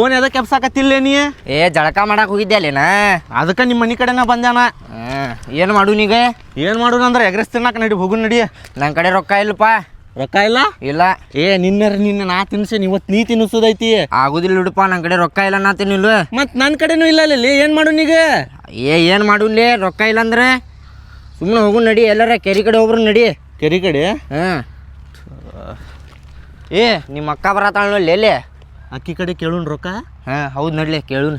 Phone ಎದಕ್ಕೆ ಎಬ್ಸಾಕತ್ತಿಲ್ಲ ನೀ? ಏ ಜಳಕ ಮಾಡಕ್ ಹೋಗಿದ್ದೆ ಅಲ್ಲೇನ? ಅದಕ್ಕೆ ನಿಮ್ಮ ಮನೆ ಕಡೆನ ಬಂದ್ಯಾನ ಏನು ಮಾಡು ನೀಗ? ಏನು ಮಾಡೋಣ ಅಂದ್ರೆ ಎಗ್ರೆಸ್ ತಿನ್ನಕ್ಕೆ ನಡಿ ಹೋಗು ನಡಿ. ನನ್ನ ಕಡೆ ರೊಕ್ಕ ಇಲ್ಲಪ್ಪ. ರೊಕ್ಕ ಇಲ್ಲ? ಇಲ್ಲ. ಏ ನಿನ್ನೆ ನಿನ್ನ ನಾ ತಿನ್ಸೇನಿ ಇವತ್ತು ನೀ ತಿನ್ನಿಸೋದೈತಿ ಆಗುದಿಲ್ಲ ಬಿಡಪ್ಪ ನನ್ನ ಕಡೆ ರೊಕ್ಕ ಇಲ್ಲ ನಾ ತಿನ್ನಿಲ್ಲ. ಮತ್ತು ನನ್ನ ಕಡೆನೂ ಇಲ್ಲ ಅಲ್ಲಿ ಏನು ಮಾಡು ನೀಗ? ಏ ಏನು ಮಾಡುಲ್ಲಿ ರೊಕ್ಕ ಇಲ್ಲ ಅಂದ್ರೆ? ಸುಮ್ಮನೆ ಹೋಗು ನಡಿ ಎಲ್ಲರ ಕೆರಿ ಕಡೆ ಹೋಗ್ರು ನಡಿ. ಕೆರಿ ಕಡೆ? ಹಾಂ ಏ ನಿಮ್ಮ ಅಕ್ಕ ಬರತ್ತಾಳ ಎಲ್ಲಿ? ಅಕ್ಕಿ ಕಡೆ ಕೇಳೋಣ ರೊಕ್ಕ? ಹಾಂ ಹೌದು ನಡ್ಲೆ ಕೇಳೋಣ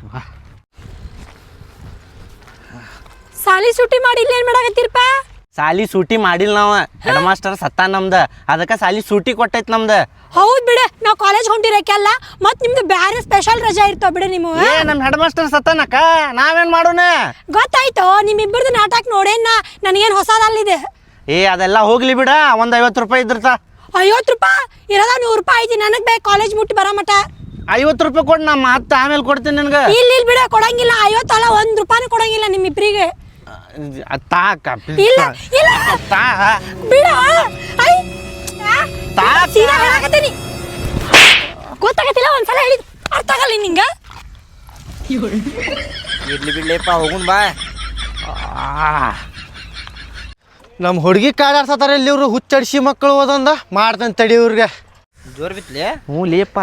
ಸಾಲಿ ಸೂಟಿ ಮಾಡಿಲ್ಲ ಏನು ಮಾಡಾಕತ್ತೀರಪ್ಪ ಸಾಲಿ ಸೂಟಿ ಮಾಡಿಲ್ಲ ನಾವು. ಹೆಡ್ ಮಾಸ್ಟರ್ ಸತ್ತ ನಮ್ದ. ಅದಕ್ಕೆ ಸಾಲಿ ಸೂಟಿ ಕೊಟ್ಟೈತ್ ನಮ್ದ. ಹೌದ್ ಬಿಡ ನಾವು ಕಾಲೇಜ್ ಹೊಂಟಿರಕ್ಕೆಲ್ಲ ಮತ್ ನಿಮ್ದು ಬೇರೆ ಸ್ಪೆಷಲ್ ರಜಾ ಇರ್ತಾವ ಬಿಡ ನೀವು. ಏ ನಮ್ಮ ಹೆಡ್ ಮಾಸ್ಟರ್ ಸತ್ತನಕ್ಕ ನಾವೇನ್ ಮಾಡೋಣ? ಗೊತ್ತಾಯ್ತು ನಿಮ್ಮಿಬ್ಬರದು ನಾಟಕ ನೋಡೇನ ನನಗೇನು ಹೊಸದಲ್ಲಿದೆ. ಏ ಅದೆಲ್ಲ ಹೋಗ್ಲಿ ಬಿಡ ಒಂದ್ ಐವತ್ತು ರೂಪಾಯಿ ಇದ್ರತ ಐವತ್ತು ರೂಪಾಯಿ? ಇರೋದ ನೂರು ರೂಪಾಯಿ ಐತಿ ನನಗೆ ಬೇಕು ಕಾಲೇಜ್ ಮುಟ್ಟಿ ಬರೋ ಮಟ. ಐವತ್ತು ರೂಪಾಯಿ ಕೊಡ್ ನಾ ಮತ್ತೆ ಆಮೇಲೆ ಕೊಡ್ತೀನಿ ನಿನಗೆ. ಇಲ್ಲ ಇಲ್ಲ ಬಿಡ ಕೊಡಂಗಿಲ್ಲ. ಐವತ್ತಲ್ಲ ಒಂದ್ ರೂಪಾಯಿ ಕೊಡಂಗಿಲ್ಲ ನಿಮ್ಮ ಇಬ್ಬರಿಗೆ ತಾಕ ಇಲ್ಲ ಇಲ್ಲ. ತಾ. ಬಿಡ ಐ ತಾ ಸೀದಾ ಹೇಳಕತ್ತೀನಿ. ಗೊತ್ತಾಗತ್ತಿಲ್ಲ ಒಂದ್ಸಲ ಹೇಳಿದ್ ಅರ್ಥ ಆಗಲ್ಲ ನಿಂಗ ಇರ್ಲಿ ಬಿಡ್ಲಿಪ್ಪ ಹೋಗುನ್ ಬಾ. ನಮ್ಮ ಹುಡುಗಿ ಕಾಡಾಡ್ಸತ್ತಾರ ಇಲ್ಲಿ ಇವರು ಹುಚ್ಚಡಿಸಿ ಮಕ್ಕಳು ಓದಂದ. ಮಾಡ್ತಾನೆ ತಡಿ ಇವ್ರಿಗೆ. ಜೋರ್ ಬಿತ್ಲೆ? ಹ್ಞೂ ಲೇಪ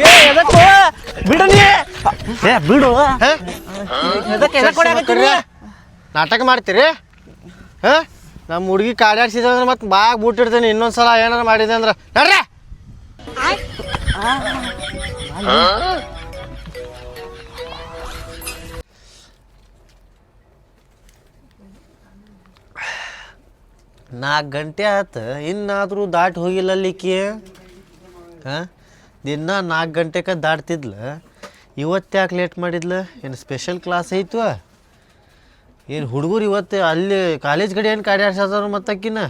ಏ ಎದಕ್ಕೋ ಬಿಡು ನೀ. ಏ ಬಿಡು. ಎದಕ್ಕೆ ಎದಕ್ಕೆ ಹೊಡ್ಯಾಕತ್ತೀರಿ? ನಾಟಕ ಮಾಡ್ತೀರಿ? ಹಾಂ? ನಮ್ಮ ಹುಡುಗಿ ಕಾಡಾಡ್ಸಿದ್ರೆ ಅಂದ್ರೆ ಮತ್ತೆ ಬಾಗ್ ಬೂಟಿಡ್ತೀನಿ ಇನ್ನೊಂದ್ಸಲ ಏನಾರ ಮಾಡಿದೆ ಅಂದ್ರೆ ನಡ್ರಿ. ನಾಲ್ಕು ಗಂಟೆ ಆತು, ಇನ್ನಾದರೂ ದಾಟಿ ಹೋಗಿಲ್ಲ ಅಲ್ಲಿಕಿ ಹಾಂ? ದಿನ ನಾಲ್ಕು ಗಂಟೆಗೆ ದಾಟ್ತಿದ್ಲು. ಇವತ್ತು ಯಾಕೆ ಲೇಟ್ ಮಾಡಿದ್ಲು? ಏನು ಸ್ಪೆಷಲ್ ಕ್ಲಾಸ್ ಐತು? ಏನು ಹುಡುಗರು ಇವತ್ತು ಅಲ್ಲಿ ಕಾಲೇಜ್ ಕಡೆ ಏನು ಕಾಡಿ ಮತ್ತೆ ಮತ್ತಕ್ಕಿನ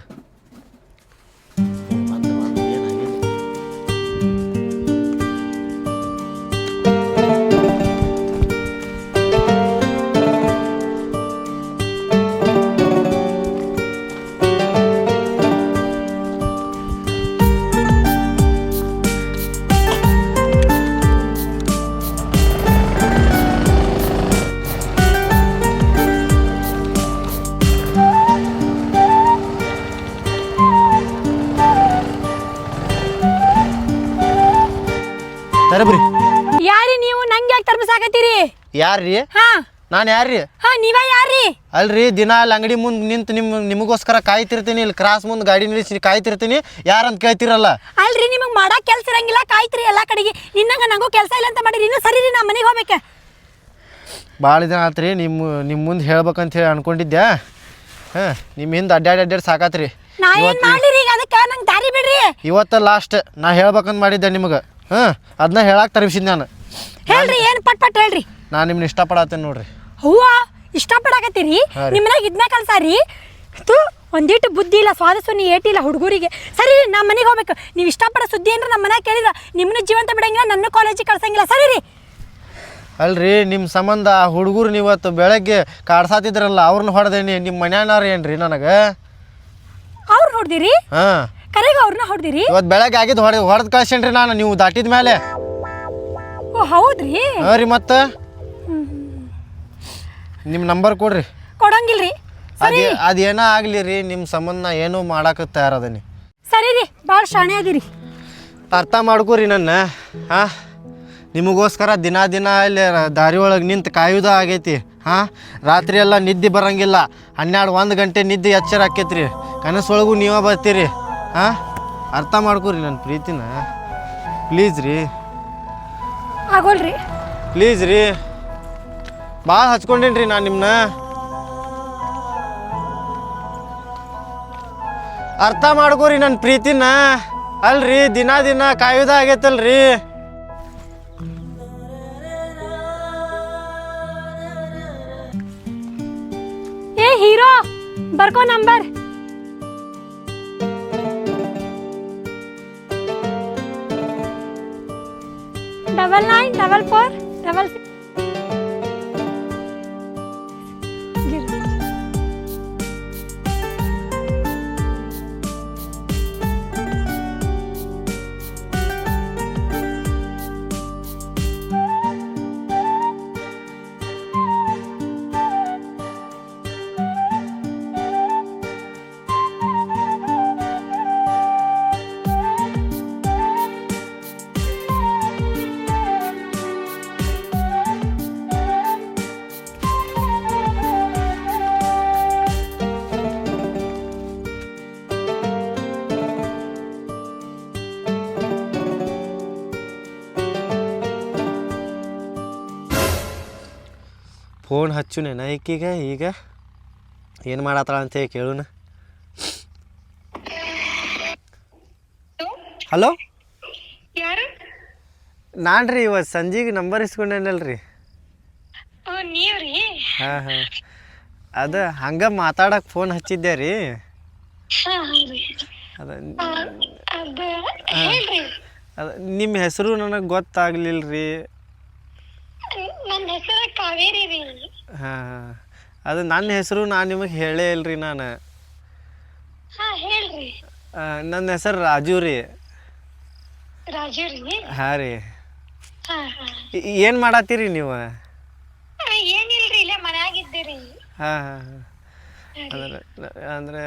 ಯಾರ್ರಿ? ಹಾ. ನಾನು ಯಾರ್ರಿ? ಹಾ ನೀವ ಯಾರ್ರಿ? ಅಲ್ರಿ ದಿನ ಅಲ್ಲಿ ಅಂಗಡಿ ಮುಂದೆ ನಿಂತು ನಿಮ್ ನಿಮಗೋಸ್ಕರ ಕಾಯ್ತಿರ್ತೀನಿ ಇಲ್ಲಿ ಕ್ರಾಸ್ ಮುಂದೆ ಗಾಡಿ ನಿಲ್ಲಿಸಿ ಕಾಯ್ತಿರ್ತೀನಿ. ಯಾರಂತ ಕೇಳ್ತಿರಲ್ಲ? ಅಲ್ರಿ ನಿಮಗ್ ಮಾಡಕ್ ಕೆಲ್ಸ ಇರಂಗಿಲ್ಲ ಕಾಯ್ತಿರಿ ಎಲ್ಲಾ ಕಡೆಗೆ. ನಿನ್ನಂಗ ನಂಗೂ ಕೆಲ್ಸ ಇಲ್ಲ ಅಂತ ಮಾಡಿರಿ ಇನ್ನು ಸರಿ ರೀ ನಾ ಮನೆಗೆ ಹೋಗ್ಬೇಕ. ಭಾಳ ದಿನ ಆತ್ರಿ ನಿಮ್ಮ ನಿಮ್ಮ ಮುಂದೆ ಹೇಳ್ಬೇಕಂತ ಹೇಳಿ ಅನ್ಕೊಂಡಿದ್ದೆ. ಹಾಂ ನಿಮ್ಮ ಹಿಂದೆ ಅಡ್ಡಾಡಿ ಅಡ್ಡಾಡಿ ಸಾಕಾತ್ರಿ. ನಾ ಏನ್ ಮಾಡ್ಲಿರಿ ಈಗ ಅದಕ್ಕ ನಂಗೆ ದಾರಿ ಬಿಡ್ರಿ. ಇವತ್ತ ಲಾಸ್ಟ್ ನಾ ಹೇಳ್ಬೇಕಂತ ಮಾಡಿದ್ದೆ ನಿಮಗೆ. ಹಾಂ ಅದನ್ನ ಹೇಳಕ್ಕೆ ತರಿಸಿದ್ ನಾನು. ಹೇಳ್ರಿ ಏನ್ ಪಟ್ ಪಟ್ ಹೇಳ್ರಿ? ನಾನು ನಿಮ್ನ ಇಷ್ಟಪಡತ್ತೇನೆ ನೋಡ್ರಿ. ಹೂವ ಇಷ್ಟಪಡಾಕತ್ತೀರಿ? ಹಾ ರೀ. ನಿಮ್ಮನಾಗ ಇದನ್ನ ಕಲ್ಸಾರಿ ತು ಒಂದಿಟ್ಟು ಬುದ್ಧಿ ಇಲ್ಲ ಸ್ವಾದಸ್ವನಿ ಏಟಿಲ್ಲ ಹುಡುಗರಿಗೆ. ಸರಿ ರೀ ನಮ್ಮ ಮನೆಗೆ ಹೋಗ್ಬೇಕು. ನೀವು ಇಷ್ಟಪಡೋ ಸುದ್ದಿ ಅಂದ್ರೆ ನಮ್ಮ ಮನ್ಯಾಗ ಕೇಳಿದ್ರ ನಿಮ್ಮನ್ನ ಜೀವಂತ ಬಿಡಂಗಿಲ್ಲ ನನ್ನ ಕಾಲೇಜಿಗೆ ಕಳ್ಸಂಗಿಲ್ಲ. ಸರಿ ರೀ? ಅಲ್ರಿ ನಿಮ್ಮ ಸಂಬಂಧ ಆ ಹುಡುಗರು ನೀವತ್ತು ಬೆಳಗ್ಗೆ ಕಾಡ್ಸಾತಿದ್ರಲ್ಲ ಅವ್ರನ್ನ ಹೊಡೆದೇನಿ ನಿಮ್ಮ ಮನ್ಯಾನಾರ ಏನ್ರಿ ನನಗೆ? ಅವ್ರು ಹೊಡೆದಿರಿ? ಹಾಂ. ಕರೆಗೆ ಅವ್ರನ್ನ ಹೊಡ್ದಿರಿ? ಇವತ್ತು ಬೆಳಗ್ಗೆ ಆಗಿದ್ದು ಹೊಡೆ ಹೊಡೆದು ಕಳ್ಸೇನ್ರಿ ನಾನು ನೀವು ದಾಟಿದ ಮೇಲೆ ಓ ಹೌದ್ರಿ? ಹಾಂ ರೀ ಮತ್ತೆ. ನಿಮ್ಮ ನಂಬರ್ ಕೊಡ್ರಿ. ಕೊಡಂಗಿಲ್ರಿ. ಅದೇ ಅದೇನೋ ಆಗಲಿ ರೀ ನಿಮ್ಮ ಸಂಬಂಧ ಏನೂ ಮಾಡಕ್ಕೆ ತಯಾರದನಿ ಸರಿ ರೀ ಭಾಳ ಶಾಣೆ ಆಗಿರಿ ಅರ್ಥ ಮಾಡ್ಕೋರಿ ನನ್ನ. ಹಾಂ? ನಿಮಗೋಸ್ಕರ ದಿನ ದಿನ ಇಲ್ಲಿ ದಾರಿ ಒಳಗೆ ನಿಂತು ಕಾಯುವುದ ಆಗೈತಿ. ಹಾಂ? ರಾತ್ರಿ ಎಲ್ಲ ನಿದ್ದೆ ಬರಂಗಿಲ್ಲ. ಹನ್ನೆರಡು ಒಂದು ಗಂಟೆ ನಿದ್ದೆ ಎಚ್ಚರ ಆಕೈತ್ರಿ. ಕನಸೊಳಗೂ ನೀವೇ ಬರ್ತೀರಿ. ಹಾಂ? ಅರ್ಥ ಮಾಡ್ಕೋರಿ ನನ್ನ ಪ್ರೀತಿನ. ಪ್ಲೀಸ್ ರೀ. ಆಗೋಲ್ರಿ. ಪ್ಲೀಸ್ ರೀ. ಭಾಳ ಹಚ್ಕೊಂಡೇನ್ರಿ ರೀ ನಾನು ನಿಮ್ಮನ್ನ ಅರ್ಥ ಮಾಡ್ಕೋರಿ ನನ್ನ ಪ್ರೀತಿನ. ಅಲ್ರಿ ದಿನ ದಿನ ಕಾಯುದ ಆಗೈತಲ್ರಿ. ಏ hero ಬರ್ಕೋ number. Double nine double four double six phone ಹಚ್ಚುನೆ ಈಕೀಗ ಈಗ ಏನು ಮಾಡತ್ತಾಳ ಅಂತ ಹೇಳಿ ಕೇಳುನ. ಹಲೋ ನಾನು ರೀ ಇವತ್ತು ಸಂಜೆಗೆ ನಂಬರ್ ಇಸ್ಕೊಂಡೇನಲ್ರಿ? ಹಾಂ ಹಾಂ. ಅದ ಹಂಗೆ ಮಾತಾಡಕ್ಕೆ ಫೋನ್ ಹಚ್ಚಿದ್ದೆ ರೀ. ಅದ ಅದ ನಿಮ್ಮ ಹೆಸರು ನನಗೆ ಗೊತ್ತಾಗ್ಲಿಲ್ಲ ರೀ ನನ್ನ ಹೆಸರು ಕಾವೇರಿ ರೀ. ಹಾಂ ಅದು ನನ್ನ ಹೆಸರು ನಾನು ನಿಮಗೆ ಹೇಳೇ ಇಲ್ರಿ ನಾನು. ಹಾ ಹೇಳ್ರಿ. ನನ್ನ ಹೆಸರು ರಾಜು ರೀ. ರಾಜು ರೀ? ಹಾಂ ರೀ. ಹಾ ಹಾ. ಏನು ಮಾಡತ್ತೀರಿ ನೀವು? ಏನಿಲ್ಲ ಏನಿಲ್ರಿ ಇಲ್ಲೇ ಮನ್ಯಾಗಿದ್ದೀರಿ ಹಾಂ ಹಾಂ ಹಾಂ. ಅಂದ್ರೆ ಅಂದ್ರೆ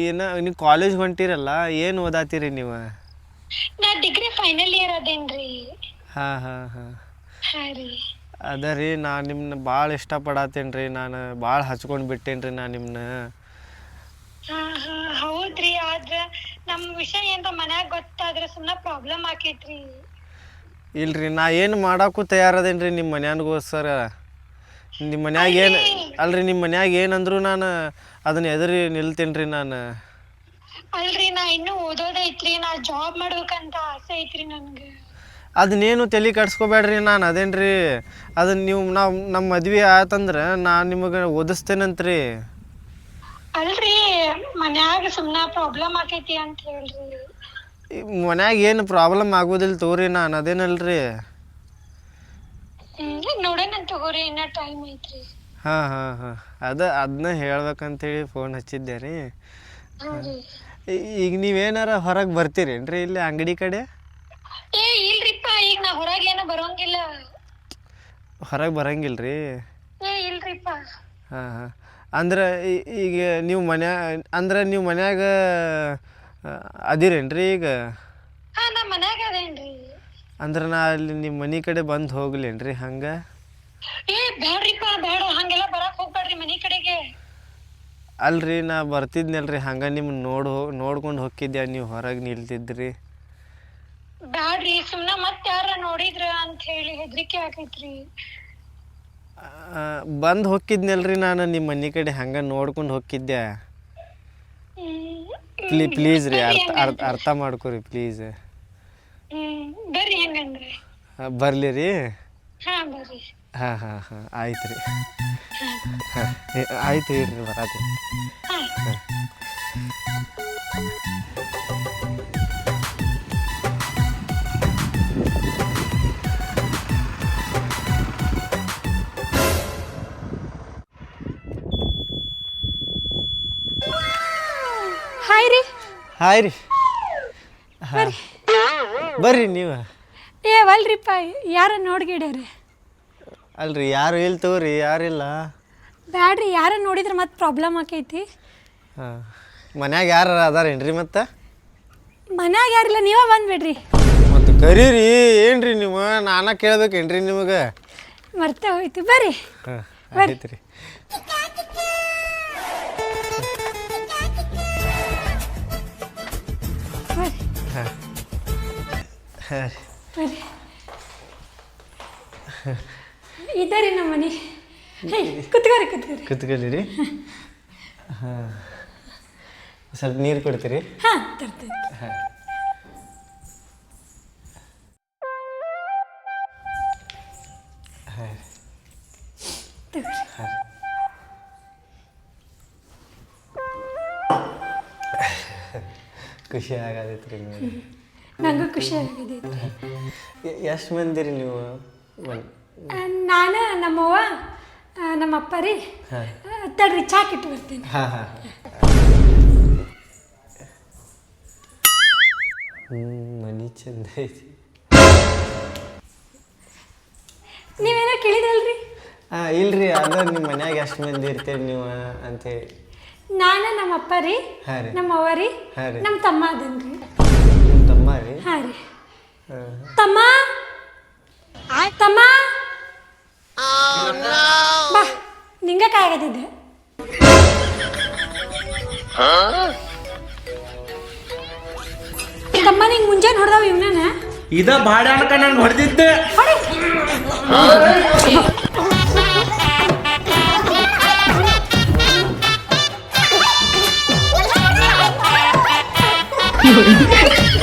ಏನು ನೀವು ಕಾಲೇಜ್ ಹೊಂಟಿರಲ್ಲ ಏನು ಓದಾತೀರಿ ನೀವು? ನಾ ಡಿಗ್ರಿ ಫೈನಲ್ ಇಯರ್ ಅದೇನ್ರಿ. ಹಾಂ ಹಾಂ ಹಾಂ. ಹಾ ರೀ. ಅದ ರೀ ನಾನು ನಿಮ್ಮನ್ನ ಭಾಳ ಇಷ್ಟಪಡತ್ತೇನೆ ರೀ ನಾನು ಭಾಳ ಹಚ್ಕೊಂಡು ಬಿಟ್ಟೇನಿ ರೀ ನಾನು ನಿಮ್ಮನ್ನ ಹಾ ಹಾ ಹೌದ್ರಿ ಆದ್ರ ನಮ್ ವಿಷಯ ಏನ್ರ ಮನ್ಯಾಗ ಗೊತ್ತಾದ್ರೆ ಸುಮ್ಮನೆ ಪ್ರಾಬ್ಲಮ್ ಆಕೈತ್ರಿ. ಇಲ್ರಿ ನಾ ಏನು ಮಾಡಕ್ಕೂ ತಯಾರದೇನು ರೀ ನಿಮ್ಮ ಮನ್ಯಾನ್ಗೋಸ್ಕರ? ನಿಮ್ಮ ಮನ್ಯಾಗ ಏನು ಅಲ್ರಿ ನಿಮ್ಮ ಮನ್ಯಾಗ ಏನಂದ್ರು ನಾನು ಅದನ್ನ ಎದುರಿ ನಿಲ್ತೇನ್ರಿ ನಾನು. ಅಲ್ರಿ ನಾ ಇನ್ನೂ ಓದೋದೈತ್ರಿ ನಾ ಜಾಬ್ ಮಾಡ್ಬೇಕಂತ ಆಸೆ ಐತ್ರಿ ನನ್ಗ. ಅದನ್ನೇನು ತಲೆ ಕೆಡ್ಸ್ಕೊಬೇಡ್ರಿ ನಾನು ಅದೇನ್ರಿ? ಅದನ್ನ ನೀವು ನಾವು ನಮ್ಮ ಮದ್ವೆ ಆತಂದ್ರೆ ನಾನು ನಿಮಗೆ ಓದಿಸ್ತೇನಂತ್ರಿ. ಅಲ್ರಿ ಮನ್ಯಾಗ ಸುಮ್ನ ಪ್ರಾಬ್ಲಮ್ ಆಕೈತಿ ಅಂತ ಹೇಳ್ರಿ. ಈ ಮನ್ಯಾಗ ಏನು ಪ್ರಾಬ್ಲಮ್ ಆಗೋದಿಲ್ಲ ತಗೋರಿ ನಾನು ಅದೇನಲ್ರಿ? ಹ್ಮ್ ನೋಡೋಣ ತಗೋರಿ ಇನ್ನ ಟೈಮ್ ಐತ್ರಿ. ಹಾಂ ಹಾಂ ಹಾಂ. ಅದ ಅದನ್ನ ಹೇಳ್ಬೇಕಂತೇಳಿ ಫೋನ್ ಹಚ್ಚಿದ್ದೆ ರೀ. ಈ- ಈಗ ನೀವೇನಾರ ಹೊರಗೆ ಬರ್ತೀರೇನ್ರಿ ಇಲ್ಲಿ ಅಂಗಡಿ ಕಡೆ ಏ ಇಲ್ರಿಪ್ಪ ಈಗ ನಾ ಹೊರಗೇನು ಬರೋಂಗಿಲ್ಲ. ಹೊರಗೆ ಬರಂಗಿಲ್ಲ ರೀ ಏ ಇಲ್ರಿಪ್ಪ. ಹಾಂ ಹಾಂ. ಅಂದ್ರೆ ಈ- ಈಗ ನೀವು ಮನ್ಯಾ ಅಂದ್ರೆ ನೀವು ಮನ್ಯಾಗ ಆ, ಅದಿರೇನ್ರಿ ಈಗ? ಹಾ ನಾ ಮನ್ಯಾಗ ಅದೇನ್ರಿ. ಅಂದ್ರೆ ನಾ ಅಲ್ಲಿ ನಿಮ್ಮ ಮನೆ ಕಡೆ ಬಂದು ಹೋಗ್ಲೇನ್ರಿ ಹಂಗೆ? ಏ ಬ್ಯಾಡ್ರಿಪ್ಪ ಬೇಡ ಹಂಗೆಲ್ಲ ಬರಾಕ್ ಹೋಗ್ಬೇಡ್ರಿ ಮನಿ ಕಡೆಗೆ. ಅಲ್ರಿ ನಾ ಬರ್ತಿದ್ನಲ್ರಿ. ಹಂಗೆ ನಿಮ್ಮನ್ನ ನೋಡ್ ಹೋ ನೋಡ್ಕೊಂಡು ಹೋಗಿದ್ದೆ ನೀವು ಹೊರಗೆ ನಿಲ್ತಿದ್ರಿ ಬ್ಯಾಡ್ರಿ ಸುಮ್ನ ಮತ್ ಯಾರ ನೋಡಿದ್ರ ಅಂತ ಹೇಳಿ ಹೆದ್ರಿಕೆ ಆಕೈತ್ರಿ ಬಂದು ಹೋಗಿದ್ನಲ್ರಿ ನಾನು ನಿಮ್ಮ ಮನೆ ಕಡೆ ಹಂಗ ನೋಡ್ಕೊಂಡು ಪ್ಲೀ ಪ್ಲೀಸ್ ರೀ ಅರ್ಥ ಅರ್ಥ ಅರ್ಥ ಮಾಡ್ಕೊರಿ ಪ್ಲೀಸ್. ಹ್ಮ್ ಬರ್ರಿ ಹೆಂಗಂದ್ರೆ. ಬರಲಿ ರೀ? ಹಾ ಬರ್ರಿ. ಹಾಂ ಹಾಂ ಹಾಂ ಆಯ್ತು ರೀ. ಹಾಂ. ಆಯ್ತು ಇರ್ರಿ ಬರತ್ತೆ ಹಾ. ಹಾಯ್ ರೀ. ಹಾಂ. ಬರ್ರಿ ನೀವು. ಏ ಅಲ್ರಿಪ್ಪ ಯಾರ ನೋಡ್ಗಿಡ್ಯಾರಿ ಅಲ್ರಿ ಯಾರು ಇಲ್ಲ ತಗೋರಿ ಯಾರಿಲ್ಲ ಬ್ಯಾಡ್ರಿ ಯಾರ ನೋಡಿದ್ರೆ ಮತ್ತೆ ಪ್ರಾಬ್ಲಮ್ ಆಕೈತಿ. ಹಾಂ. ಮನ್ಯಾಗ ಯಾರು ಅದಾರೇನ್ರಿ ಮತ್ತೆ? ಮನ್ಯಾಗ ಯಾರಿಲ್ಲ ನೀವೇ ಬಂದ್ಬಿಡ್ರಿ. ಮತ್ತೆ ಕರೀರಿ ಏನ್ರಿ ನೀವು? ನಾನ ಕೇಳ್ಬೇಕೇನ್ರಿ ನಿಮಗೆ? ಮರ್ತೆ ಹೋಯ್ತು ಬರ್ರಿ. ಹಾಂ ಆಯ್ತು ರೀ ಇದ್ದಾರಿ ನಮ್ಮ ಮನೆ ಹೇ ಕುತ್ಕೋರಿ ಕುತ್ಕೋರಿ ಕುತ್ಕೊಳ್ಳಿರಿ. ಹಾಂ. ಸ್ವಲ್ಪ ನೀರು ಕೊಡ್ತೀರಿ? ಹಾಂ ಹಾಂ. ತಗೋರಿ. ಖುಷಿ ಆಗತೈತೆ ರೀ ನನಗೂ ಖುಷಿ ಆಗಿದೆ ಎಷ್ಟು ಮಂದಿರಿ ನೀವು ನಾನು ನಮ್ಮವ್ವ ಆ, ನಮ್ಮ ಅಪ್ಪ ರೀ ತಡ್ರಿ ಚಾಕ್ ಚಾಕಿಟ್ಟು ಬರ್ತೀನಿ. ಹಾಂ ಹಾಂ. ಹ್ಞೂ ಮನಿ ಚಂದ ಐತಿ. ನೀವೇನೋ ಕೇಳಿದಲ್ರಿ ಹಾಂ ಇಲ್ರಿ ಅದ ನಿಮ್ಮ ಮನ್ಯಾಗ ಎಷ್ಟು ಮಂದಿ ಇರ್ತೀರಿ ನೀವು ಅಂತೇಳಿ ನಾನು ನಮ್ಮ ಅಪ್ಪ ರೀ. ನಮ್ಮ ಅವ್ವ ರೀ. ನಮ್ಮ ತಮ್ಮ ಅದನ್ರಿ. ತಮ್ಮ ರೀ. ಹಾ. ರೀ ತಮ್ಮ. ಆಯ್ ತಮ್ಮ. ಬಾ ನಿಂಗ ಕಾಯಗದಿದ್ದೆ ತಮ್ಮ ನಿಂಗೆ ಮುಂಜಾನೆ ಹೊಡೆದವ ಇವನ ಇದ ಬಾಡಾಣಕ ನನ್ಗೆ ಹೊಡೆದಿದ್ದೆ. ಹೊಡಿ.